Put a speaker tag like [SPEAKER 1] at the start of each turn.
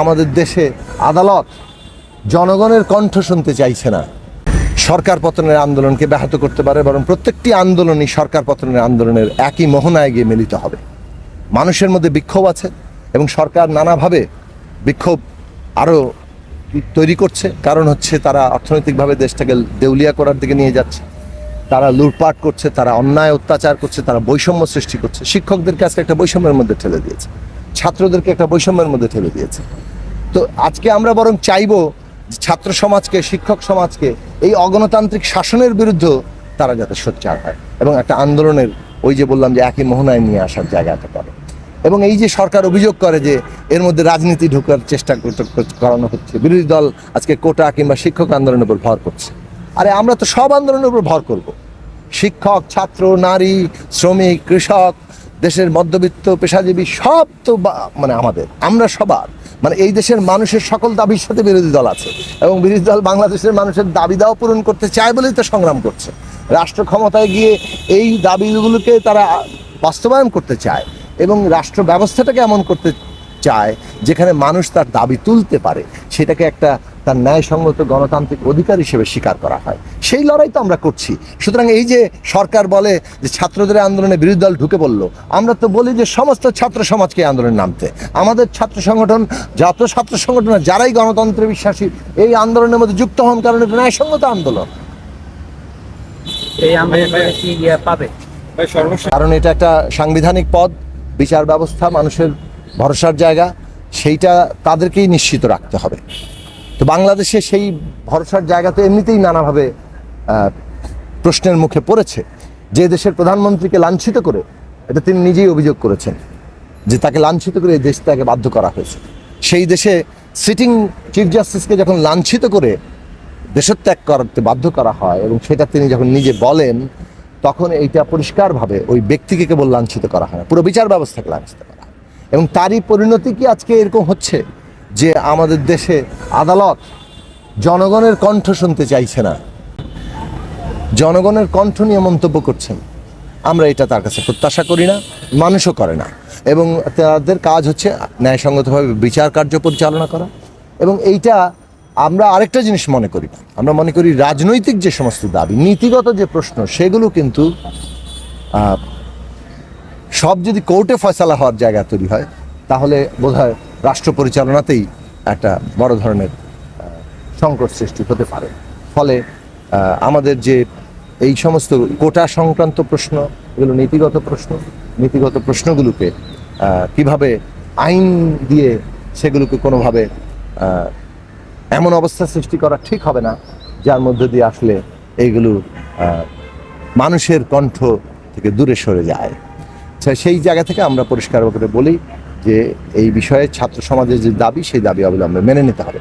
[SPEAKER 1] আমাদের দেশে আদালত জনগণের কণ্ঠ শুনতে চাইছে না। সরকার পতনের আন্দোলনকে ব্যাহত করতে পারে, বরং প্রত্যেকটি আন্দোলনই সরকার পতনের আন্দোলনের একই মোহনায় গিয়ে মিলিত হবে। মানুষের মধ্যে বিক্ষোভ আছে এবং সরকার নানাভাবে বিক্ষোভ আরও তৈরি করছে। কারণ হচ্ছে তারা অর্থনৈতিকভাবে দেশটাকে দেউলিয়া করার দিকে নিয়ে যাচ্ছে। তারা লুটপাট করছে, তারা অন্যায় অত্যাচার করছে, তারা বৈষম্য সৃষ্টি করছে। শিক্ষকদেরকে আজকে একটা বৈষম্যের মধ্যে ঠেলে দিয়েছে। ছাত্রদেরকে একটা বৈষম্যের মধ্যে ঠেলে দিয়েছে। তো আজকে আমরা বরং চাইব ছাত্র সমাজকে, শিক্ষক সমাজকে এই অগণতান্ত্রিক শাসনের বিরুদ্ধে তারা যাতে সোচ্চার হয় এবং একটা আন্দোলনের ওই যে বললাম যে একই মোহনায় নিয়ে আসার জায়গাটা করে। এবং এই যে সরকার অভিযোগ করে যে এর মধ্যে রাজনীতি ঢোকার চেষ্টা করানো হচ্ছে, বিরোধী দল আজকে কোটা কিংবা শিক্ষক আন্দোলনের উপর ভর করছে। আরে আমরা তো সব আন্দোলনের উপর ভর করব। শিক্ষক, ছাত্র, নারী, শ্রমিক, কৃষক দেশের মধ্যবিত্ত পেশাজীবী সব তো মানে আমাদের, আমরা সবার মানে এই দেশের মানুষের সকল দাবির সাথে বিরোধী দল আছে এবং বিরোধী দল বাংলাদেশের মানুষের দাবি দাও পূরণ করতে চায় বলেই তো সংগ্রাম করছে। রাষ্ট্র ক্ষমতায় গিয়ে এই দাবিগুলোকে তারা বাস্তবায়ন করতে চায় এবং রাষ্ট্র ব্যবস্থাটাকে এমন করতে চায় যেখানে মানুষ তার দাবি তুলতে পারে, সেটাকে একটা তার ন্যায়সঙ্গত গণতান্ত্রিক অধিকার হিসেবে স্বীকার করা হয়। সেই লড়াই তো আমরা করছি। সুতরাং এই যে সরকার বলে যে ছাত্রদের আন্দোলনে বিরোধী দল ঢুকে পড়ল আমরা তো বলি যে সমস্ত ছাত্র সমাজকে আন্দোলনে নামতে। আমাদের ছাত্র সংগঠন যত ছাত্র সংগঠন যারাই গণতন্ত্রে বিশ্বাসী এই আন্দোলনের মধ্যে যুক্ত হন কারণ এটা ন্যায়সঙ্গত আন্দোলন।
[SPEAKER 2] এই আন্দোলনে কি ইয়ে পাবে?
[SPEAKER 1] কারণ এটা একটা সাংবিধানিক পদ বিচার ব্যবস্থা মানুষের ভরসার জায়গা সেইটা তাদেরকেই নিশ্চিত রাখতে হবে। তো বাংলাদেশে সেই ভরসার জায়গা তো এমনিতেই নানাভাবে প্রশ্নের মুখে পড়েছে। যে দেশের প্রধানমন্ত্রীকে লাঞ্ছিত করে, এটা তিনি নিজেই অভিযোগ করেছেন যে তাকে লাঞ্ছিত করে এই দেশ তাকে বাধ্য করা হয়েছে। সেই দেশে সিটিং চিফ জাস্টিসকে যখন লাঞ্ছিত করে দেশত্যাগ করতে বাধ্য করা হয় এবং সেটা তিনি যখন নিজে বলেন, তখন এইটা পরিষ্কারভাবে ওই ব্যক্তিকে কেবল লাঞ্ছিত করা হয় না, পুরো বিচার ব্যবস্থাকে লাঞ্ছিত করা এবং তারই পরিণতি কি আজকে এরকম হচ্ছে? যে আমাদের দেশে আদালত জনগণের কণ্ঠ শুনতে চাইছে না। জনগণের কণ্ঠ নিয়ে মন্তব্য করছেন। আমরা এটা তার কাছে প্রত্যাশা করি না, মানুষও করে না। এবং তাদের কাজ হচ্ছে ন্যায়সঙ্গতভাবে বিচার কার্য পরিচালনা করা। এবং এইটা আমরা আরেকটা জিনিস মনে করি না। আমরা মনে করি রাজনৈতিক যে সমস্ত দাবি, নীতিগত যে প্রশ্ন, সেগুলো কিন্তু সব যদি কোর্টে ফয়সালা হওয়ার জায়গা তৈরি হয়, তাহলে বোধহয় রাষ্ট্র পরিচালনাতেই একটা বড় ধরনের সংকট সৃষ্টি হতে পারে। ফলে আমাদের যে এই সমস্ত কোটা সংক্রান্ত প্রশ্ন, এগুলো নীতিগত প্রশ্ন, নীতিগত প্রশ্নগুলোকে কীভাবে আইন দিয়ে সেগুলোকে কোনোভাবে এমন অবস্থা সৃষ্টি করা ঠিক হবে না, যার মধ্যে দিয়ে আসলে এইগুলো মানুষের কণ্ঠ থেকে দূরে সরে যায়। সেই জায়গা থেকে আমরা পরিষ্কার করে বলি যে এই বিষয়ে ছাত্র সমাজের যে দাবি সেই দাবি অবিলম্বে মেনে নিতে হবে।